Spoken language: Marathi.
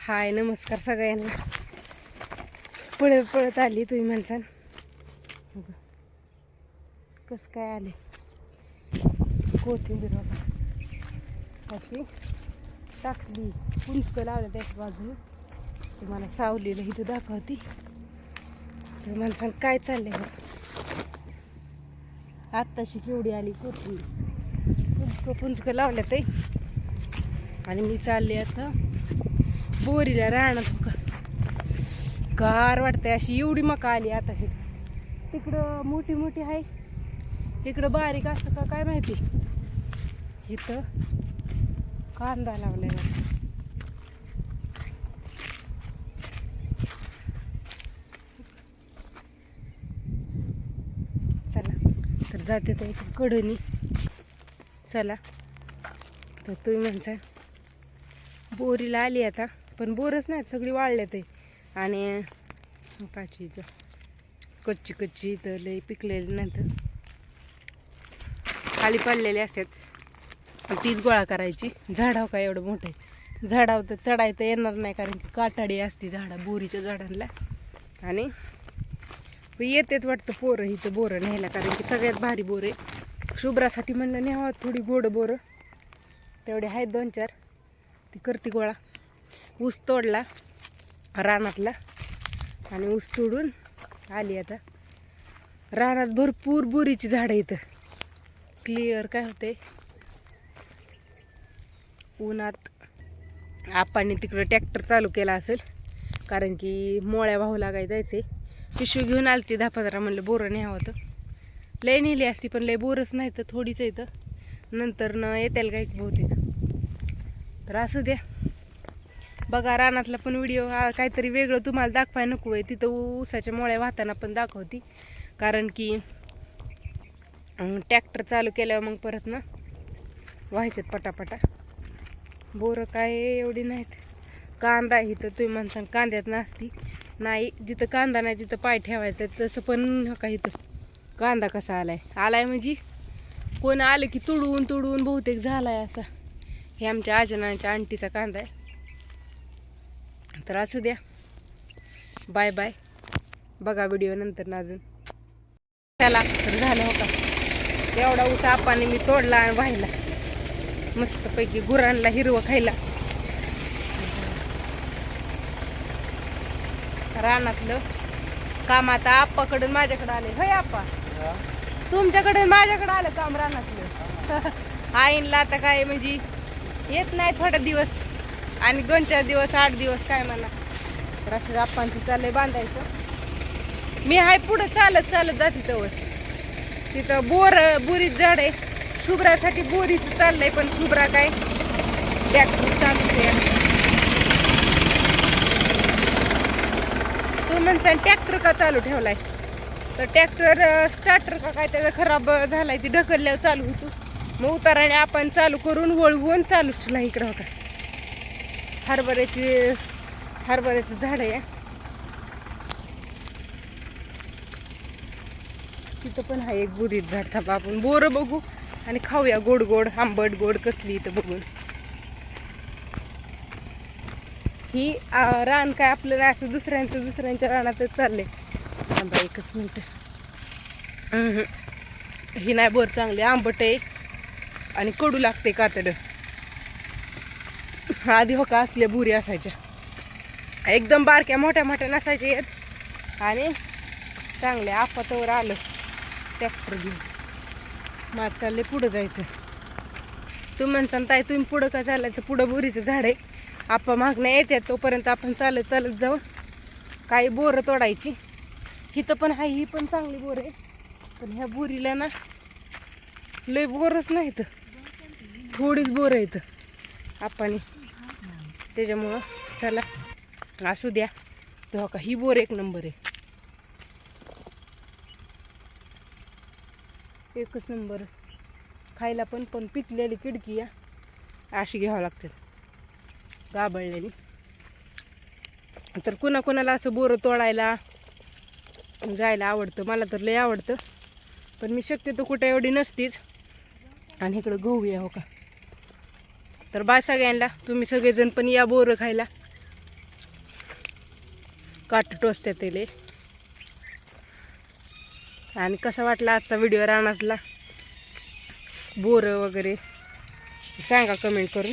हाय नमस्कार सगळ्यांना. पळत पळत आली तुम्ही माणसान कस काय आले? कोथिंबीर बघा. अशी टाकली. पुंचक लावलं त्याच्या बाजूने. तुम्हाला सावलीला इथं दाखवती. तुम्ही माणसान काय चाललंय बघ आत्ताशी केवढी आली कोथिंबीर? पुंचक पुंचक लावल्या ते आणि मी चालले आता बोरीला राहणार का गार वाटतंय अशी एवढी मका आली आता तिकडं मोठी मोठी आहे इकडं बारीक असं का काय माहिती? इथं कांदा लावलेला. चला तर जाते तर इथं कडणी चला तर तुम्ही म्हणसा बोरीला आली आता. पण बोरच नाही सगळी वाळले ते आणि काची इथं. कच्ची कच्ची तर लई पिकलेली नंतर खाली पडलेले असतात. तीच गोळा करायची. झाडाव काय एवढं मोठं आहे. झाडाव तर चढायचं येणार नाही कारण की काटाडी असते झाडा बोरीच्या झाडांना आणि येतेच वाटतं पोरं इथं बोरं न्यायला कारण की सगळ्यात भारी बोर आहे. शुभ्रासाठी म्हणलं न्यावं थोडी गोड बोरं. तेवढे आहेत दोन चार. ती करते गोळा. ऊस तोडला रानातला. आणि ऊस तोडून आली आता. रानात भरपूर बोरीची झाडं इथं. क्लिअर काय होते उन्हात आपाने तिकडं ट्रॅक्टर चालू केला असेल कारण की मोळ्या भाऊ लागाय जायचे. पिशवी घेऊन आली ती दहा पंधरा म्हणलं बोरं न्यावं होतं. लय नेली असती पण लय बोरच नाही तर थोडीच इथं. नंतर न येतील काही बहुतेक तर असू द्या. बघा रानातला पण व्हिडिओ हा काहीतरी वेगळं तुम्हाला दाखवाय नको आहे तिथं ऊसाच्या मोळ्या वाहताना पण दाखवती. कारण की ट्रॅक्टर चालू केल्यावर मग परत ना व्हायचेत पटापटा. बोरं काय एवढी नाहीत. कांदा आहे तर तुम्ही म्हणता कांद्यात नसती नाही जिथं कांदा नाही तिथं पाय ठेवायचं तसं पण का इथं. कांदा कसा आलाय? आलाय म्हणजे कोण आलं की तुडवून तुडवून बहुतेक झालाय असा. हे आमच्या आजनाच्या आंटीचा कांदा आहे. तर असू द्या. बाय बाय बघा व्हिडिओ नंतर ना अजून. चला तर झालं हो का? एवढा ऊस आपाने मी तोडला आणि वाहिला मस्तपैकी गुरांना हिरवं खायला. रानातलं काम आता आप्पाकडून माझ्याकडे आले होय आप्पा? तुमच्याकडे माझ्याकडे आलं काम रानातलं. आईनला आता काय म्हणजे येत नाही थोडा दिवस. आणि दोन चार दिवस आठ दिवस काय म्हणा. तर असं आप्पांचं चाललंय बांधायचं. मी हाय पुढं चालत चालत जाते तवर. तिथं बोर बोरीच झाड आहे. शुभ्रासाठी बोरीचं चाललंय पण शुभ्रा काय? ट्रॅक्टर आहे. तू म्हणता ट्रॅक्टर का चालू ठेवलाय? तर ट्रॅक्टर स्टार्टर का काय त्याचा खराब झालाय ती ढकलल्यावर चालू होतो. मग उताराने आपण चालू करून वळवून चालूच ठेवला इकडं होता हरभऱ्याची हरभऱ्याचं झाड आहे. तिथं पण आहे एक बुरीत झाड थांबा. आपण बोरं बघू आणि खाऊया गोड गोड आंबट गोड कसली इथं बघून. ही रान काय आपल्याला असं दुसऱ्यांचं दुसऱ्यांच्या रानातच चाललंय. थांबा एकच मिनिट. ही नाही बोर चांगली आंबट आहे. आणि कडू लागते कातडं. आधी हो का असल्या बुरी असायच्या. एकदम बारक्या मोठ्या मोठ्या नसायच्या येत. आणि चांगल्या आपातवर आलं. ट्रॅक्टर घेऊन. माझं चालले पुढं जायचं. तुम्ही म्हणता ताई तुम्ही पुढं का चालायचं पुढं बुरीचं झाड आहे. आपा मागण्या येतात तोपर्यंत आपण चालत चालत जाऊ. काही बोरं तोडायची. हिथं पण आहे ही पण चांगली बोर आहे. पण ह्या बोरीला ना लय बोरच नाही तर थोडीच बोर आहे इथं आपाने त्याच्यामुळं चला असू द्या. तो का ही बोर एक नंबर आहे. एकच नंबर. खायला पण पण पिकलेली किडकी या. अशी घ्यावं लागते गाबळलेली. तर कुणाकुणाला असं बोरं तोडायला जायला आवडतं? मला तर लय आवडतं. पण मी शक्यतो कुठे एवढी नसतीच. आणि इकडं गहू या हो का? तर बाय सगळ्यांना तुम्ही सगळेजण पण या बोरं खायला. काट टोचत्या तेले आणि कसा वाटला आजचा व्हिडिओ रानातला? बोरं वगैरे. सांगा कमेंट करून.